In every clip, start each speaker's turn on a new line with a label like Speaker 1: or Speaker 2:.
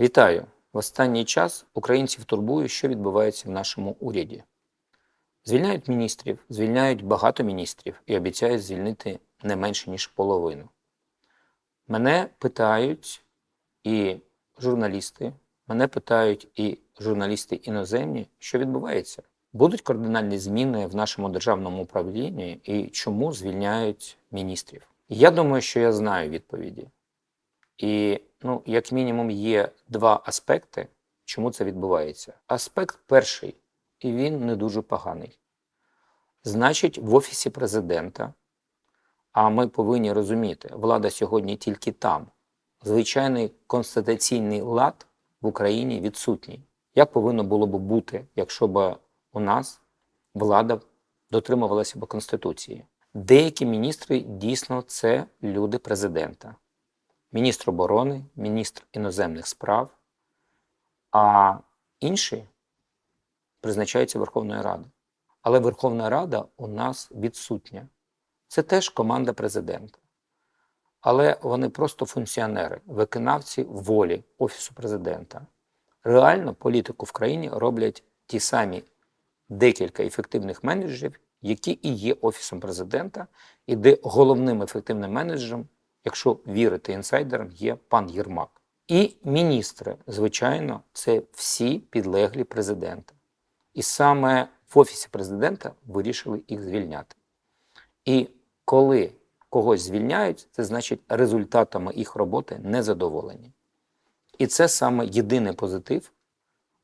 Speaker 1: Вітаю! В останній час українців турбує, що відбувається в нашому уряді. Звільняють міністрів, звільняють багато міністрів і обіцяють звільнити не менше, ніж половину. Мене питають і журналісти, мене питають і журналісти іноземні, що відбувається. Будуть кардинальні зміни в нашому державному управлінні і чому звільняють міністрів? Я думаю, що я знаю відповіді. І, ну, як мінімум, є два аспекти, чому це відбувається. Аспект перший, і він не дуже поганий. Значить, в Офісі президента, а ми повинні розуміти, влада сьогодні тільки там. Звичайний конституційний лад в Україні відсутній. Як повинно було б бути, якщо б у нас влада дотримувалася б Конституції? Деякі міністри дійсно це люди президента міністр оборони, міністр іноземних справ, а інші призначаються Верховною Радою. Але Верховна Рада у нас відсутня. Це теж команда президента. Але вони просто функціонери, виконавці волі Офісу президента. Реально політику в країні роблять ті самі декілька ефективних менеджерів, які і є Офісом президента, і де головним ефективним менеджером якщо вірити інсайдерам, є пан Єрмак. І міністри, звичайно, це всі підлеглі президента. І саме в Офісі президента вирішили їх звільняти. І коли когось звільняють, це значить результатами їх роботи незадоволені. І це саме єдиний позитив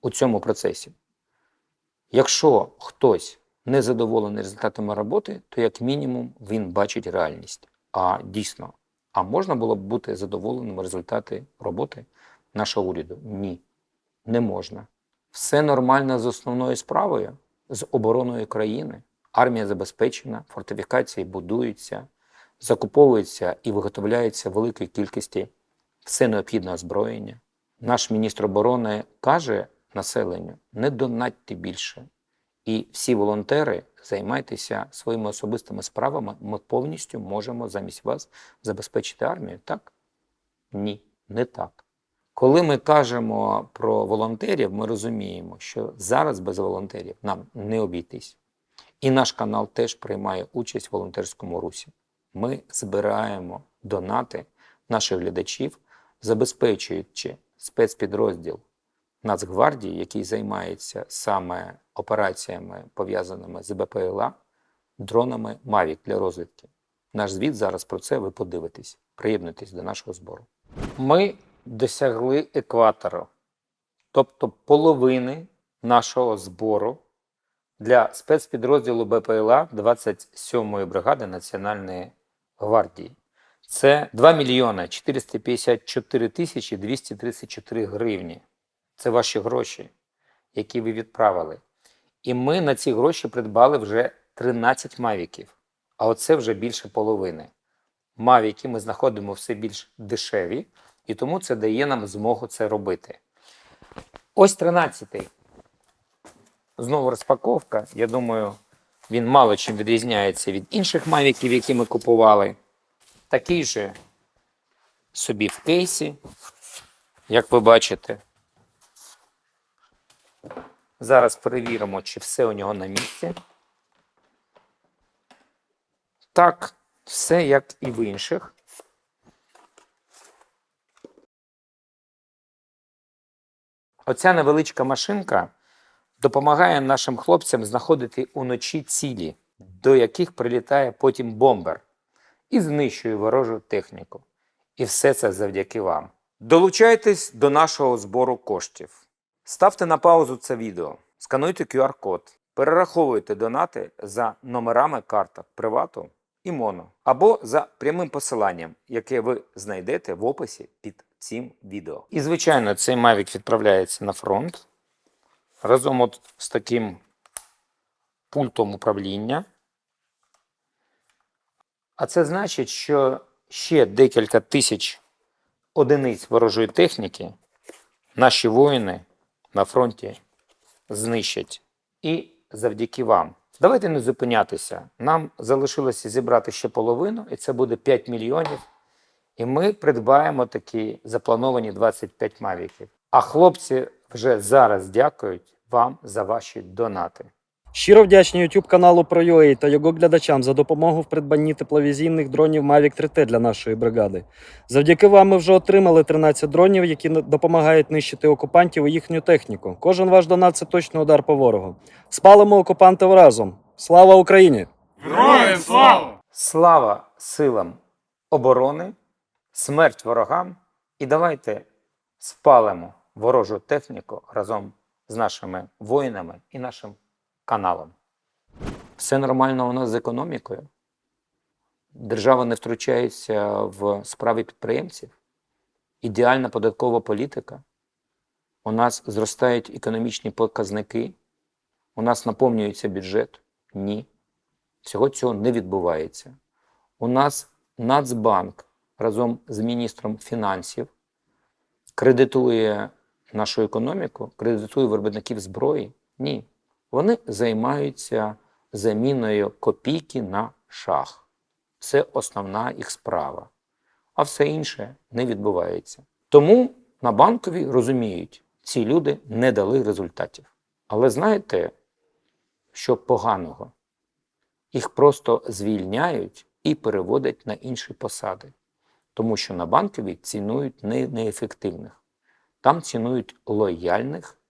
Speaker 1: у цьому процесі. Якщо хтось не задоволений результатами роботи, то як мінімум він бачить реальність. А дійсно, а можна було б бути задоволеним результати роботи нашого уряду? Ні, не можна. Все нормально з основною справою, з обороною країни. Армія забезпечена, фортифікації будуються, закуповуються і виготовляються великої кількості все необхідне озброєння. Наш міністр оборони каже населенню: не донатьте більше. І всі волонтери займайтеся своїми особистими справами. Ми повністю можемо замість вас забезпечити армію. Так? Ні, не так. Коли ми кажемо про волонтерів, ми розуміємо, що зараз без волонтерів нам не обійтись. І наш канал теж приймає участь в волонтерському русі. Ми збираємо донати наших глядачів, забезпечуючи спецпідрозділ Нацгвардії, який займається саме операціями, пов'язаними з БПЛА, дронами Mavic для розвідки. Наш звіт зараз про це ви подивитесь. Приєднуйтесь до нашого збору. Ми досягли екватору, тобто половини нашого збору для спецпідрозділу БПЛА 27-ї бригади Національної гвардії. Це 2 мільйони 454 тисячі 234 гривні. Це ваші гроші, які ви відправили. І ми на ці гроші придбали вже 13 мавіків. А оце вже більше половини. Мавіки ми знаходимо все більш дешеві, і тому це дає нам змогу це робити. Ось 13-й. Знову розпаковка. Я думаю, він мало чим відрізняється від інших мавіків, які ми купували. Такий же собі в кейсі, як ви бачите. Зараз перевіримо, чи все у нього на місці. Так, все як і в інших. Оця невеличка машинка допомагає нашим хлопцям знаходити уночі цілі, до яких прилітає потім бомбер і знищує ворожу техніку. І все це завдяки вам. Долучайтесь до нашого збору коштів. Ставте на паузу це відео, скануйте QR-код, перераховуйте донати за номерами карток Привату і Моно або за прямим посиланням, яке ви знайдете в описі під цим відео. І, звичайно, цей Mavic відправляється на фронт разом от з таким пультом управління. А це значить, що ще декілька тисяч одиниць ворожої техніки наші воїни на фронті знищать. І завдяки вам. Давайте не зупинятися. Нам залишилося зібрати ще половину, і це буде 5 мільйонів. І ми придбаємо такі заплановані 25 мавіків. А хлопці вже зараз дякують вам за ваші донати.
Speaker 2: Щиро вдячні YouTube каналу ProUA та його глядачам за допомогу в придбанні тепловізійних дронів Mavic 3T для нашої бригади. Завдяки вам ми вже отримали 13 дронів, які допомагають нищити окупантів і їхню техніку. Кожен ваш донат це точно удар по ворогу. Спалимо окупантів разом. Слава Україні!
Speaker 3: Героям слава!
Speaker 1: Слава силам оборони, смерть ворогам, і давайте спалимо ворожу техніку разом з нашими воїнами і нашим каналом. Все нормально у нас з економікою. Держава не втручається в справи підприємців. Ідеальна податкова політика. У нас зростають економічні показники. У нас наповнюється бюджет. Ні. Всього цього не відбувається. У нас Нацбанк разом з міністром фінансів кредитує нашу економіку, кредитує виробників зброї. Ні. Вони займаються заміною копійки на шах. Це основна їх справа. А все інше не відбувається. Тому на банкові розуміють, ці люди не дали результатів. Але знаєте, що поганого? Їх просто звільняють і переводять на інші посади. Тому що на банковій цінують не неефективних. Там цінують лояльних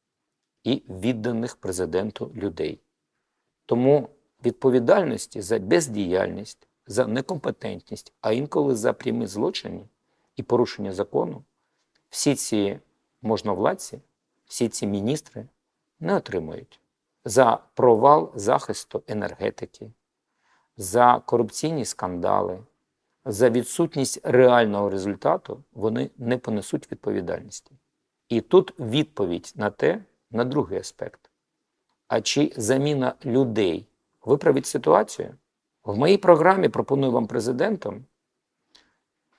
Speaker 1: і відданих президенту людей. Тому відповідальності за бездіяльність, за некомпетентність, а інколи за прямі злочини і порушення закону, всі ці можновладці, всі ці міністри не отримують за провал захисту енергетики, за корупційні скандали, за відсутність реального результату вони не понесуть відповідальності. І тут відповідь на те, на другий аспект. А чи заміна людей виправить ситуацію? В моїй програмі пропоную вам президентом,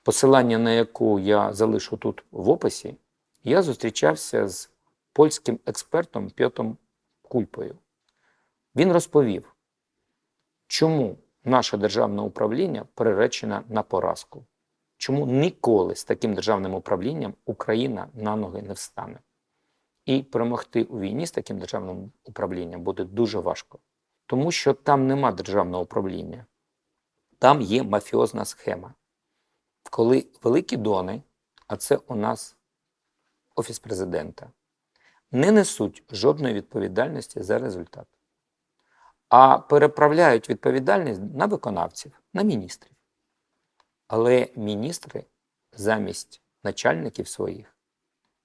Speaker 1: посилання на яку я залишу тут в описі, я зустрічався з польським експертом Пьотом Кульпою. Він розповів, чому наше державне управління приречено на поразку, чому ніколи з таким державним управлінням Україна на ноги не встане. І перемогти у війні з таким державним управлінням буде дуже важко, тому що там нема державного управління, там є мафіозна схема. Коли великі дони, а це у нас Офіс президента, не несуть жодної відповідальності за результат, а переправляють відповідальність на виконавців, на міністрів. Але міністри замість начальників своїх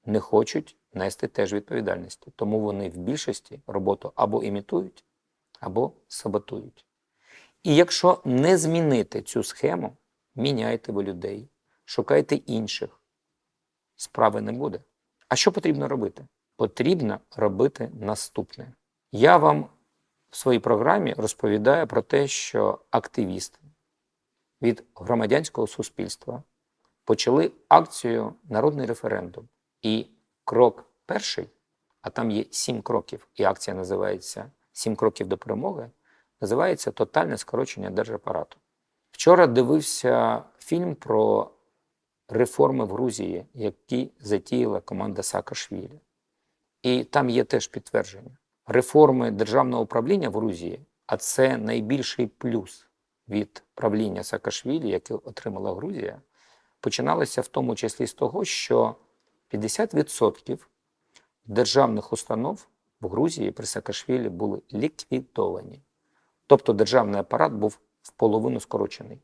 Speaker 1: не хочуть нести теж відповідальності. Тому вони в більшості роботу або імітують, або саботують. І якщо не змінити цю схему, міняйте ви людей, шукайте інших. Справи не буде. А що потрібно робити? Потрібно робити наступне. Я вам в своїй програмі розповідаю про те, що активісти від громадянського суспільства почали акцію Народний референдум. І крок перший, а там є сім кроків, і акція називається Сім кроків до перемоги, називається Тотальне скорочення держапарату. Вчора дивився фільм про реформи в Грузії, які затіяла команда Саакашвілі. І там є теж підтвердження. Реформи державного управління в Грузії, а це найбільший плюс від правління Саакашвілі, яке отримала Грузія, починалися в тому числі з того, що 50% державних установ в Грузії при Саакашвілі були ліквідовані. Тобто державний апарат був в половину скорочений.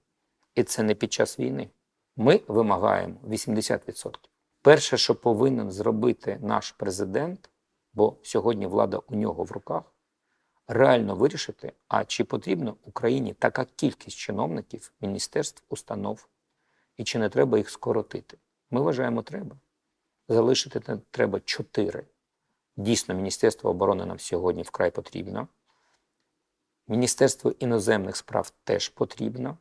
Speaker 1: І це не під час війни. Ми вимагаємо 80%. Перше, що повинен зробити наш президент, бо сьогодні влада у нього в руках, реально вирішити, а чи потрібно Україні така кількість чиновників, міністерств, установ, і чи не треба їх скоротити. Ми вважаємо, треба. Залишити треба чотири. Дійсно, Міністерство оборони нам сьогодні вкрай потрібно. Міністерство іноземних справ теж потрібно.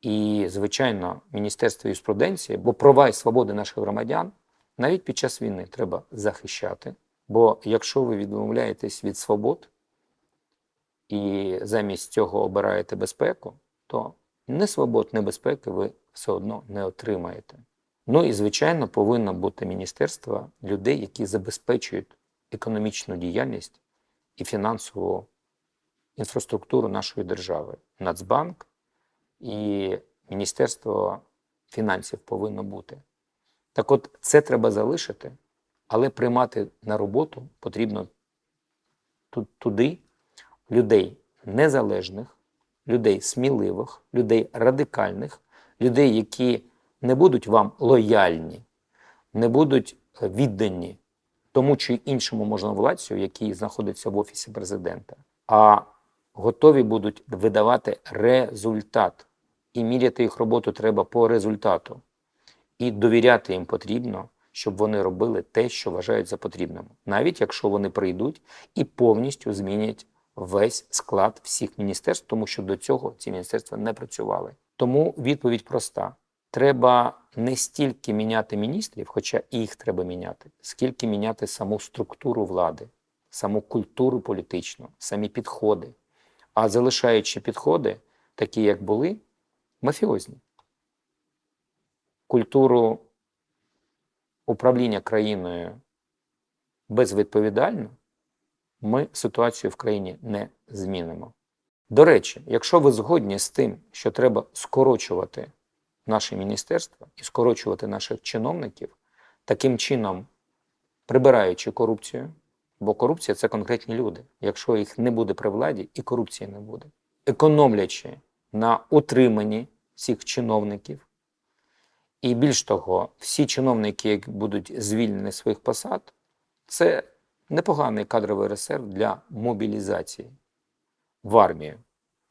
Speaker 1: І, звичайно, Міністерство юриспруденції, бо права і свободи наших громадян навіть під час війни треба захищати. Бо якщо ви відмовляєтесь від свобод і замість цього обираєте безпеку, то не свобод, не безпеки ви все одно не отримаєте. Ну і, звичайно, повинно бути міністерство людей, які забезпечують економічну діяльність і фінансову інфраструктуру нашої держави. Нацбанк і Міністерство фінансів повинно бути. Так от, це треба залишити, але приймати на роботу потрібно ту- туди людей незалежних, людей сміливих, людей радикальних, людей, які не будуть вам лояльні, не будуть віддані тому чи іншому можновладцю, який знаходиться в офісі президента, а готові будуть видавати результат. І міряти їх роботу треба по результату. І довіряти їм потрібно, щоб вони робили те, що вважають за потрібним, навіть якщо вони прийдуть і повністю змінять весь склад всіх міністерств, тому що до цього ці міністерства не працювали. Тому відповідь проста: треба не стільки міняти міністрів, хоча їх треба міняти, скільки міняти саму структуру влади, саму культуру політичну, самі підходи. А залишаючи підходи, такі як були, мафіозні. Культуру управління країною безвідповідально, ми ситуацію в країні не змінимо. До речі, якщо ви згодні з тим, що треба скорочувати наші міністерства і скорочувати наших чиновників, таким чином прибираючи корупцію, бо корупція це конкретні люди. Якщо їх не буде при владі, і корупції не буде. Економлячи на утриманні цих чиновників, і більш того, всі чиновники, які будуть звільнені своїх посад, це непоганий кадровий резерв для мобілізації в армію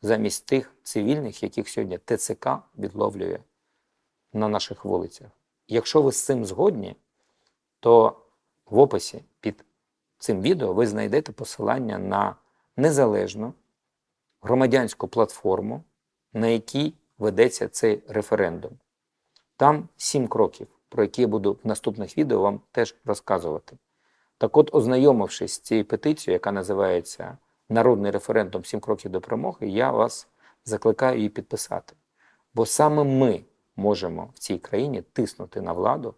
Speaker 1: замість тих цивільних, яких сьогодні ТЦК відловлює на наших вулицях. Якщо ви з цим згодні, то в описі під цим відео ви знайдете посилання на незалежну громадянську платформу, на якій ведеться цей референдум. Там сім кроків, про які я буду в наступних відео вам теж розказувати. Так от, ознайомившись з цією петицією, яка називається Народний референдум Сім кроків до перемоги, я вас закликаю її підписати. Бо саме ми можемо в цій країні тиснути на владу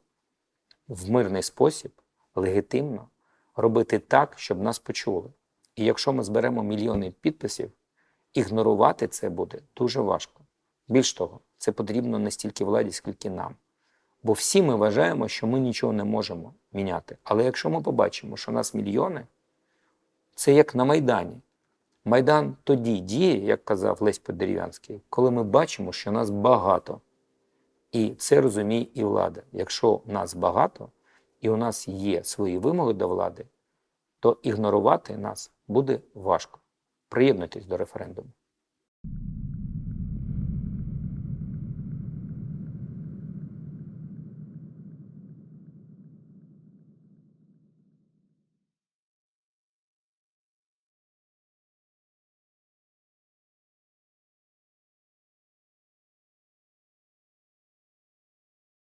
Speaker 1: в мирний спосіб, легітимно, робити так, щоб нас почули. І якщо ми зберемо мільйони підписів, ігнорувати це буде дуже важко. Більш того, це потрібно не стільки владі, скільки нам. Бо всі ми вважаємо, що ми нічого не можемо міняти. Але якщо ми побачимо, що нас мільйони, це як на Майдані. Майдан тоді діє, як казав Лесь Подерев'янський, коли ми бачимо, що нас багато. І це розуміє і влада. Якщо нас багато, і у нас є свої вимоги до влади, то ігнорувати нас буде важко. Приєднуйтесь до референдуму.